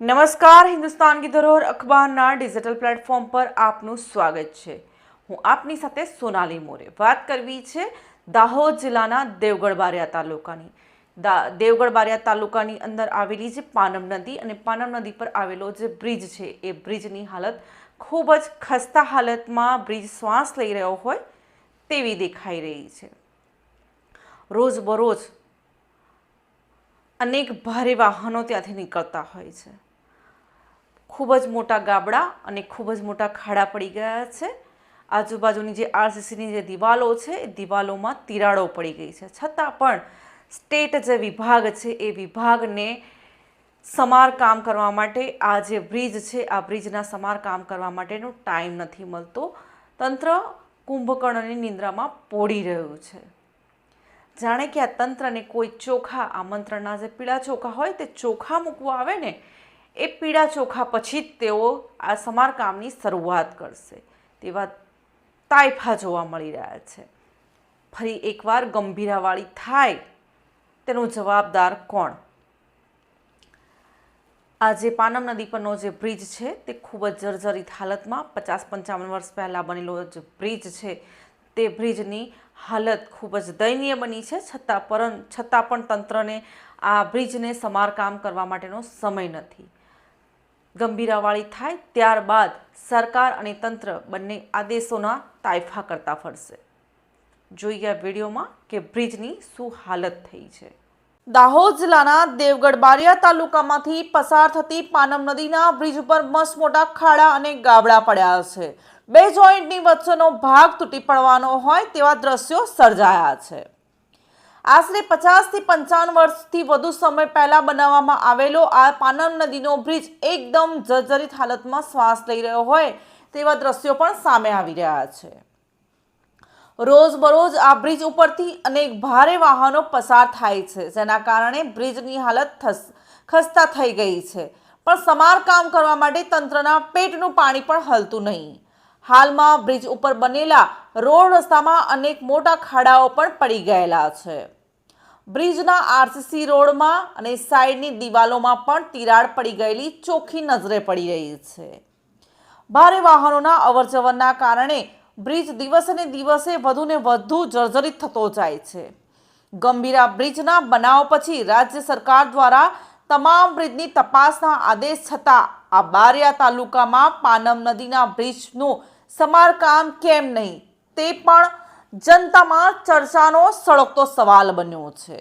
નમસ્કાર, હિન્દુસ્તાન કી ધરોહર અખબારના digital platform પર આપનું સ્વાગત છે. હું આપની સાથે સોનાલી મોરે. વાત કરવી છે દાહોદ જિલ્લાના દેવગઢ બારિયા તાલુકાની. દેવગઢ બારિયા તાલુકાની અંદર આવેલી જે પાનમ નદી અને પાનમ નદી પર આવેલો જે બ્રિજ છે, એ બ્રિજની હાલત ખૂબ જ ખસ્તા હાલતમાં બ્રિજ શ્વાસ લઈ રહ્યો હોય તેવી દેખાઈ રહી છે. રોજબરોજ અનેક ભારે વાહનો ત્યાંથી નીકળતા હોય છે. ખૂબ જ મોટા ગાબડા અને ખૂબ જ મોટા ખાડા પડી ગયા છે. આજુબાજુની જે આરસીસીની જે દિવાલો છે, એ દિવાલોમાં તિરાડો પડી ગઈ છે. છતાં પણ સ્ટેટ જે વિભાગ છે, એ વિભાગને સમારકામ કરવા માટે, આ જે બ્રિજ છે, આ બ્રિજના સમારકામ કરવા માટેનો ટાઈમ નથી મળતો. તંત્ર કુંભકર્ણની નિંદ્રામાં પોડી રહ્યું છે. જાણે કે આ તંત્રને કોઈ ચોખા, આમંત્રણના જે પીળા ચોખા હોય તે ચોખા મૂકવા આવે ને એ પીળા ચોખા પછી જ તેઓ આ સમારકામની શરૂઆત કરશે. તેવા તાઇફા જોવા મળી રહ્યા છે. ફરી એકવાર ગંભીરાવાળી થાય તેનો જવાબદાર કોણ? આ જે પાનમ નદી પરનો જે બ્રિજ છે તે ખૂબ જ જર્જરિત હાલતમાં, પચાસ પંચાવન વર્ષ પહેલાં બનેલો જે બ્રિજ છે તે બ્રિજની હાલત ખૂબ જ દયનીય બની છે. છતાં પરં, છતાં પણ તંત્રને આ બ્રિજને સમારકામ કરવા માટેનો સમય નથી. ગંભીરાવાળી થાય ત્યારબાદ સરકાર અને તંત્ર બંને આદેશોના તાયફા કરતા ફરશે. જોઈએ વિડીયોમાં કે બ્રિજની શું હાલત થઈ છે. દાહોદ જિલ્લાના દેવગઢ બારિયા તાલુકામાંથી પસાર થતી પાનમ નદીના બ્રિજ ઉપર મસ્ત મોટા ખાડા અને ગાબડા પડ્યા છે. બે જોઈન્ટની વચ્ચેનો ભાગ તૂટી પડવાનો હોય તેવા દ્રશ્યો સર્જાયા છે. આશરે પચાસથી પંચાવન વર્ષથી વધુ સમય પહેલા બનાવવામાં આવેલો આ પાનમ નદીનો બ્રિજ એકદમ જર્જરિત હાલતમાં શ્વાસ લઈ રહ્યો હોય તેવા દ્રશ્યો પણ સામે આવી રહ્યા છે. રોજબરોજ આ બ્રિજ ઉપરથી અનેક ભારે વાહનો પસાર થાય છે, જેના કારણે બ્રિજની હાલત ખસ્તા થઈ ગઈ છે. પણ સમારકામ કરવા માટે તંત્રના પેટનું પાણી પણ હલતું નહીં. હાલમાં બ્રિજ ઉપર બનેલા રોડ રસ્તામાં અનેક મોટા ખાડાઓ પણ પડી ગયેલા છે. બ્રિજના આરસીસી રોડમાં અને સાઈડની દિવાલોમાં પણ તિરાડ પડી ગયેલી ચોખ્ખી નજરે પડી રહી છે. ભારે વાહનોના અવરજવરના કારણે બ્રિજ દિવસે ને દિવસે વધુને વધુ જર્જરિત થતો જાય છે. ગંભીરા બ્રિજના બનાવ પછી રાજ્ય સરકાર દ્વારા તમામ બ્રિજની તપાસના આદેશ છતાં આ બારિયા તાલુકામાં પાનમ નદીના બ્રિજનું સમારકામ કેમ નહીં તે પણ જનતામાં ચર્ચાનો સળગતો સવાલ બન્યો છે.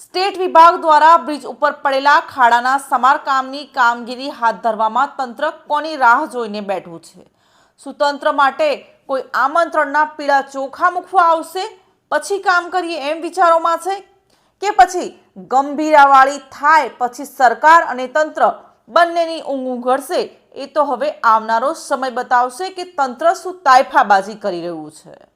સ્ટેટ વિભાગ દ્વારા બ્રિજ ઉપર પડેલા ખાડાના સમારકામની કામગીરી હાથ ધરવામાં તંત્ર કોની રાહ જોઈને બેઠું છે? શું તંત્ર માટે કોઈ આમંત્રણના પીળા ચોખા મૂકવા આવશે? પછી કામ કરીએ એમ વિચારોમાં છે કે પછી ગંભીરાવાળી થાય, પછી સરકાર અને તંત્ર બંનેની ઊંઘ ઉઘડશે એ તો હવે આવનારો સમય બતાવશે કે તંત્ર શું તાયફાબાજી કરી રહ્યું છે.